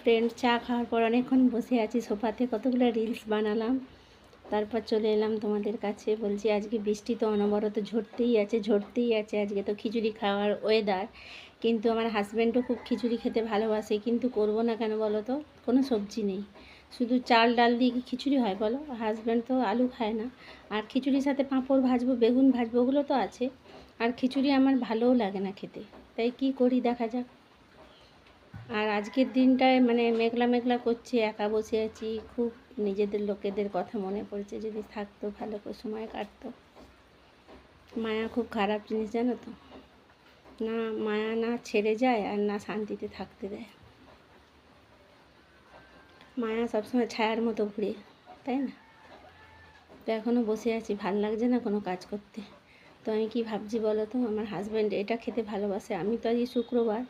Friend চা খাওয়ার পর অনেকক্ষণ বসে আছি সোফাতে, কতগুলো রিলস বানালাম। তারপর চলে এলাম তোমাদের কাছে, বলছি আজকে বৃষ্টি তো অনবরত ঝরতেই আছে ঝরতেই আছে আজকে তো খিচুড়ি খাওয়ার ওয়েদার কিন্তু আমার হাজব্যান্ডও খুব খিচুড়ি খেতে ভালোবাসে, কিন্তু করব না কেন বলো তো? কোনো সবজি নেই। শুধু চাল, ডাল দিয়ে কি খিচুড়ি হয় বলো? হাজব্যান্ড তো আলু খায় না। আর খিচুড়ির সাথে পাঁপড় ভাজবো, বেগুন ভাজবো, ওগুলো তো আছে। আর খিচুড়ি আমার ভালোও লাগে না খেতে। তাই কি করি দেখা যাক। আর আজকের দিনটায় মানে মেঘলা মেঘলা করছে, একা বসে আছি। খুব নিজেদের লোকেদের কথা মনে পড়ছে, যদি থাকতো, ভালো করে সময় কাটতো। মায়া খুব খারাপ জিনিস, জানো তো? না মায়া না ছেড়ে যায় আর না শান্তিতে থাকতে দেয়। মায়া সবসময় ছায়ার মতো ঘুরে, তাই না? তো এখনও বসে আছি, ভালো লাগছে না কোনো কাজ করতে? তো আমি কি ভাবছি বলো তো? আমার হাজব্যান্ড এটা খেতে ভালোবাসে, আমি তো আজকে শুক্রবার।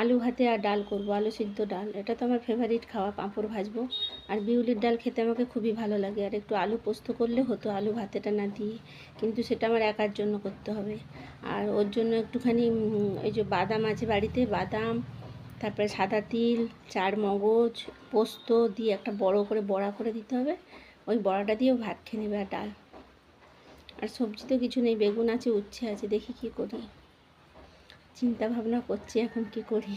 আলু ভাতে আর ডাল করব, আলু সিদ্ধ ডাল। এটা তো আমার ফেভারিট খাওয়া, পাঁপড় ভাজবো। আর বিউলির ডাল খেতে আমাকে খুবই ভালো লাগে। আর একটু আলু পোস্ত করলে হতো, আলু ভাতেটা না দিয়ে। কিন্তু সেটা আমার একার জন্য করতে হবে। আর ওর জন্য একটুখানি এই যে বাদাম আছে বাড়িতে, বাদাম, তারপরে সাদা তিল, চার মগজ, পোস্ত দিয়ে একটা বড় করে বড়া করে দিতে হবে। ওই বড়াটা দিয়েও ভাত খেয়ে নেবে আর ডাল। আর সবজি তো কিছু নেই, বেগুন আছে, উচ্ছে আছে, দেখি কি করি। চিন্তা ভাবনা করছি এখন কি করি।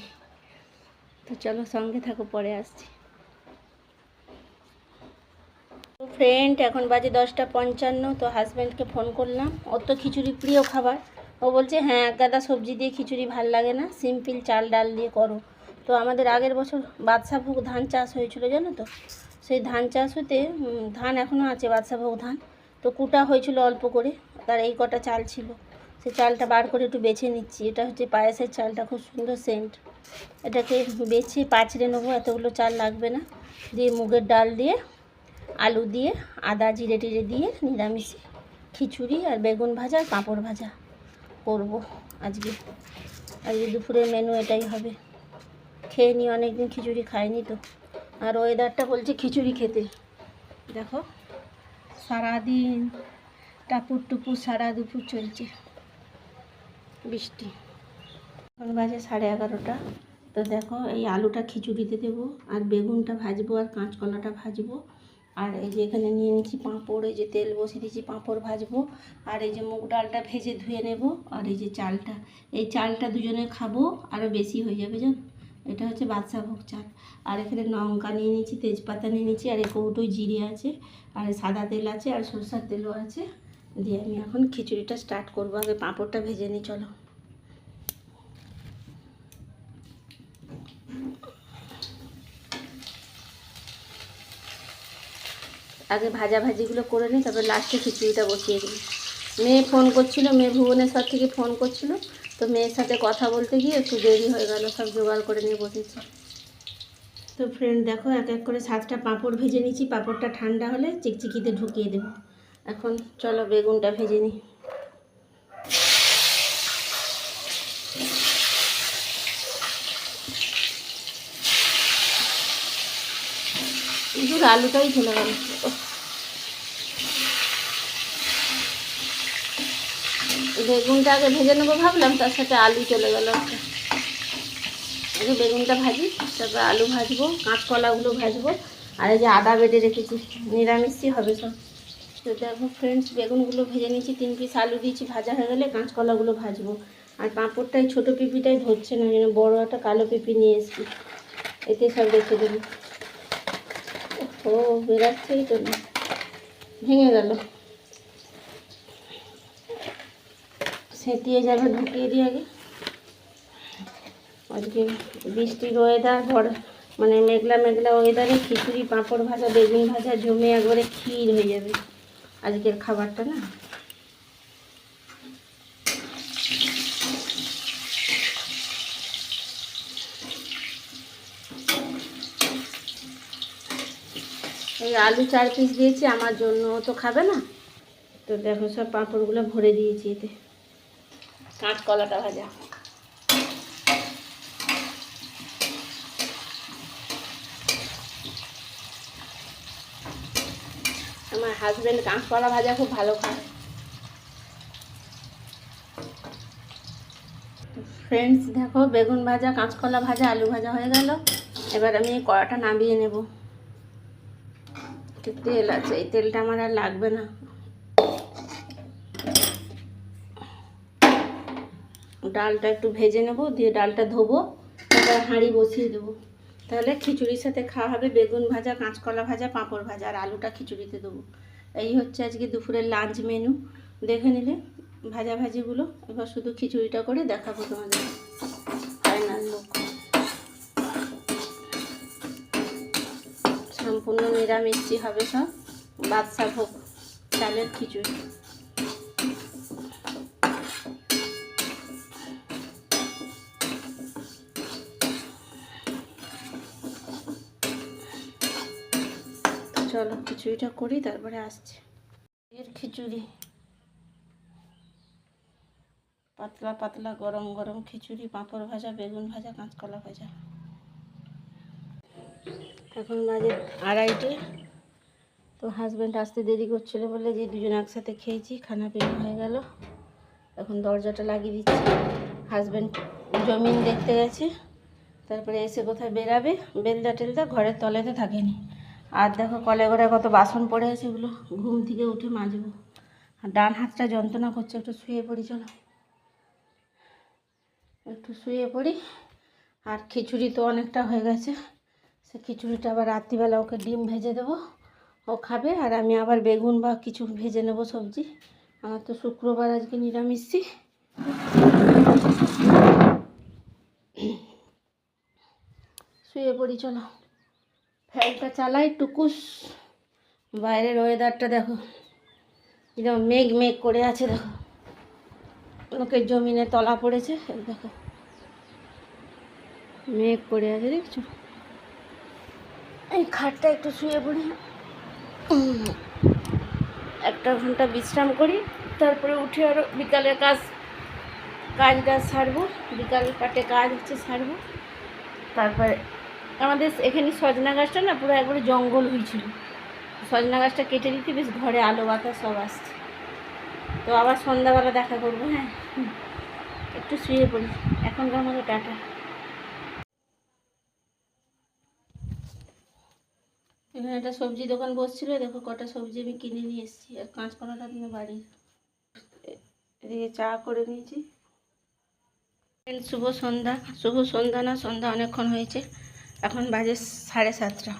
তো চলো সঙ্গে থাকো, পরে আসছি। ফ্রেন্ড এখন বাজে দশটা পঞ্চান্ন, তো হাজব্যান্ডকে ফোন করলাম। ওর তো খিচুড়ি প্রিয় খাবার। ও বলছে হ্যাঁ এক গাদা সবজি দিয়ে খিচুড়ি ভালো লাগে না। সিম্পল চাল, ডাল দিয়ে করো। তো আমাদের আগের বছর বাদশাভোগ ধান চাষ হয়েছিল, জানো তো? সেই ধান চাষ হতে ধান এখনও আছে বাদশাভোগ ধান। তো কুটা হয়েছিল অল্প করে, তার এই কটা চাল ছিল। সেই চালটা বার করে একটু বেছে নিচ্ছি। এটা হচ্ছে পায়েসের চালটা, খুব সুন্দর সেন্ট এটাকে বেছে পাঁচড়ে নেব, এতগুলো চাল লাগবে না। দিয়ে মুগের ডাল দিয়ে, আলু দিয়ে, আদা জিরে টিরে দিয়ে, নিরামিষে খিচুড়ি আর বেগুন ভাজা পাঁপড় ভাজা করব আজকে। আজকে দুপুরের মেনু এটাই হবে। খেয়ে নি, অনেকদিন খিচুড়ি খাইনি তো। আর ওয়েদারটা বলছে খিচুড়ি খেতে। দেখো, সারাদিন টাপুর টুপুর সারা দুপুর চলছে। বৃষ্টি। এখন বাজে সাড়ে এগারোটা। তো দেখো, এই আলুটা খিচুড়িতে দেবো, আর বেগুনটা ভাজবো, আর কাঁচকলাটা ভাজবো। আর এই যে এখানে নিয়ে নিচ্ছি পাঁপড়, এই যে তেল বসিয়ে দিয়েছি, পাঁপড় ভাজবো। আর এই যে মুগ ডালটা ভেজে ধুয়ে নেব, আর এই যে চালটা। এই চালটা দুজনে খাব আরও বেশি হয়ে যাবে, জান? এটা হচ্ছে বাদশা ভোগ চাল। আর এখানে লঙ্কা নিয়ে নিচ্ছি তেজপাতা নিয়ে নিচ্ছি আর এই কৌটোয় জিরে আছে, আর সাদা তেল আছে, আর সরষার তেলও আছে। দিয়ে আমি এখন খিচুড়িটা স্টার্ট করব। আগে পাঁপড়টা ভেজে নিই, চলো। আগে ভাজা ভাজিগুলো করে নিই, তারপর লাস্টে খিচুড়িটা বসিয়ে দিই। মেয়ে ফোন করছিল, মেয়ে ভুবনেশ্বর থেকে ফোন করছিল। তো মেয়ের সাথে কথা বলতে গিয়ে একটু দেরি হয়ে গেল, সব জোগাড় করে নিয়ে বসেছি। তো ফ্রেন্ড দেখো, এক এক করে সাতটা পাঁপড় ভেজে নিচ্ছি পাঁপড়টা ঠান্ডা হলে চিকচিকিতে ঢুকিয়ে দেবো। এখন চলো বেগুনটা ভেজে নিই। আলুটাই চলে গেল বেগুনটা আগে ভেজে নেব ভাবলাম, তার সাথে আলু চলে গেল আগে বেগুনটা ভাজি, তারপর আলু ভাজবো, কাঁচকলাগুলো ভাজবো, আর এই যে আদা বেটে রেখেছি, নিরামিষই হবে সব। তো দেখো ফ্রেন্ডস বেগুনগুলো ভেজে নিয়েছি, তিন পিস আলু দিয়েছি, ভাজা হয়ে গেলে কাঁচকলাগুলো ভাজবো। আর পাঁপড়টাই ছোটো পিপিটাই ধরছে না, যেন বড়ো একটা কালো পিপি নিয়ে এসেছি। এতে সব রেখে দেবো। ও বেরাচ্ছেই তো। ভেঙে গেল। সেঁতিয়ে যাবে, ঢুকিয়ে দিয়ে আগে। আজকে বৃষ্টির ওয়েদার ভর মানে মেঘলা মেঘলা ওয়েদারে খিচুড়ি, পাঁপড় ভাজা, বেগুন ভাজা, জমে একবারে ক্ষীর হয়ে যাবে। আজকের খাবারটা না? এই আলু চার পিস দিয়েছি, আমার জন্য তো খাবে না। তো দেখো সব পাঁপড়গুলো ভরে দিয়েছি এতে। কাঁচকলাটা ভাজা। আমার হাজব্যান্ড কাঁচকলা ভাজা খুব ভালো খায়। ফ্রেন্ডস দেখো, বেগুন ভাজা, কাঁচকলা ভাজা, আলু ভাজা হয়ে গেল। এবার আমি এই কড়াটা নামিয়ে নেব। তেল আছে, এই তেলটা আমার আর লাগবে না। ডালটা একটু ভেজে নেব, দিয়ে ডালটা ধোবো এবার হাঁড়ি বসিয়ে দেবো। তাহলে খিচুড়ির সাথে খাওয়া হবে বেগুন ভাজা, কাঁচকলা ভাজা, পাঁপড় ভাজা আর আলুটা খিচুড়িতে দেবো। এই হচ্ছে আজকে দুপুরের লাঞ্চ মেনু দেখে নিলে ভাজা ভাজিগুলো এবার শুধু খিচুড়িটা করে দেখাবো তোমাদের। ফাইনাল লোক সম্পূর্ণ নিরামিষি হবে সব। বাদশা ভোগ, চালের খিচুড়ি। চলো, খিচুড়িটা করি, তারপরে আসছি। এর খিচুড়ি। পাতলা পাতলা গরম গরম খিচুড়ি, পাঁপড় ভাজা, বেগুন ভাজা, কাঁচকলা ভাজা। এখন বাজে আড়াইটে। তো হাজব্যান্ড আসতে দেরি করছিল বলে যে দুজন একসাথে খেয়েছি, খানা পিনা হয়ে গেল। এখন দরজাটা লাগিয়ে দিচ্ছি। হাজব্যান্ড জমিন দেখতে গেছে। তারপরে এসে কোথায় বেরাবে? বেলদা টেলদা ঘরের তলেতে থাকেনি। আর দেখো কলে ঘরে কত বাসন পড়ে আছে, এগুলো ঘুম থেকে উঠে মাজবো। আর ডান হাতটা যন্ত্রণা করছে, একটু শুয়ে পড়ি, চলো। একটু শুয়ে পড়ি। আর খিচুড়ি তো অনেকটা হয়ে গেছে, সে খিচুড়িটা আবার রাত্রিবেলা ওকে ডিম ভেজে দেবো, ও খাবে। আর আমি আবার বেগুন বা কিছু ভেজে নেব সবজি। আমার তো শুক্রবার, আজকে নিরামিষই। শুয়ে পড়ি, চলো। ফ্যানটা চালাই, টুকুস। বাইরের ওয়েদারটা দেখো। একদম মেঘ মেঘ করে আছে, দেখো। লোকের জমিনে তলা পড়েছে দেখো। মেঘ করে আছে, দেখছ? এই খাটটা একটু শুয়ে পড়ি। একটা ঘণ্টা বিশ্রাম করি, তারপরে উঠে আরও বিকালের কাজ কাজ টাজ সারবো। বিকাল পাটে কাজ হচ্ছে সারবো। তারপরে আমাদের এখানে সজনা গাছটা না পুরো একবারে জঙ্গল হয়েছিল। সজনা গাছটা কেটে দিতে বেশ ঘরে আলো বাতাস সব আসছে। তো আবার সন্ধ্যাবেলা দেখা করব হ্যাঁ। একটু শুয়ে পড়ি। এখনকার মতো টাটা। এখানে একটা সবজি দোকান বসছিল, দেখো কটা সবজি আমি কিনে নিয়ে এসেছি। আর কাঁচকলাটা নিয়ে বাড়ির। এদিকে চা করে নিয়েছি। শুভ সন্ধ্যা। শুভ সন্ধ্যা না, সন্ধ্যা অনেকক্ষণ হয়েছে। এখন বাজে সাড়ে সাতটা।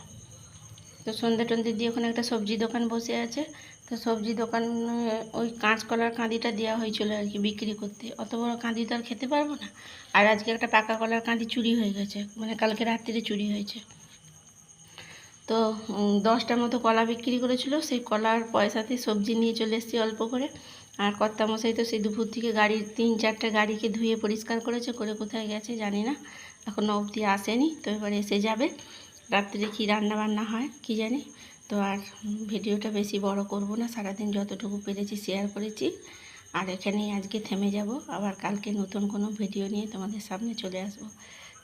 তো সন্ধ্যে টন্ধে দিয়ে ওখানে একটা সবজি দোকান বসে আছে। তো সবজি দোকান, ওই কাঁচকলার কাঁদিটা দেওয়া হয়েছিল আর কি বিক্রি করতে। অত বড় কাঁদি তো আর খেতে পারব না। আর আজকে একটা পাকা কলার কাঁদি চুরি হয়ে গেছে। মানে কালকে রাত্রিরে চুরি হয়েছে। তো দশটার মতো কলা বিক্রি করেছিল। সেই কলার পয়সাতে সবজি নিয়ে চলে এসেছি অল্প করে। আর কর্তামশাই তো সেই দুপুর থেকে গাড়ির, তিন চারটে গাড়িকে ধুয়ে পরিষ্কার করেছে। করে কোথায় গেছে জানি না। এখনও অবধি আসেনি, তো এবার এসে যাবে। রাত্রে কী রান্না বান্না হয়, কি জানি। তো আর ভিডিওটা বেশি বড় করব না, সারাদিন যতটুকু পেরেছি শেয়ার করেছি। আর এখানেই আজকে থেমে যাব, আবার কালকে নতুন কোনো ভিডিও নিয়ে তোমাদের সামনে চলে আসব।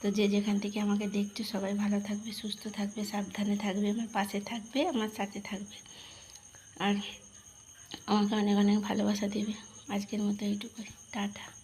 তো যে যেখান থেকে আমাকে দেখছ, সবাই ভালো থাকবে, সুস্থ থাকবে, সাবধানে থাকবে, আমার পাশে থাকবে, আমার সাথে থাকবে। আর আমাকে অনেক অনেক ভালোবাসা দেবে। আজকের মতো এইটুকুই। টাটা।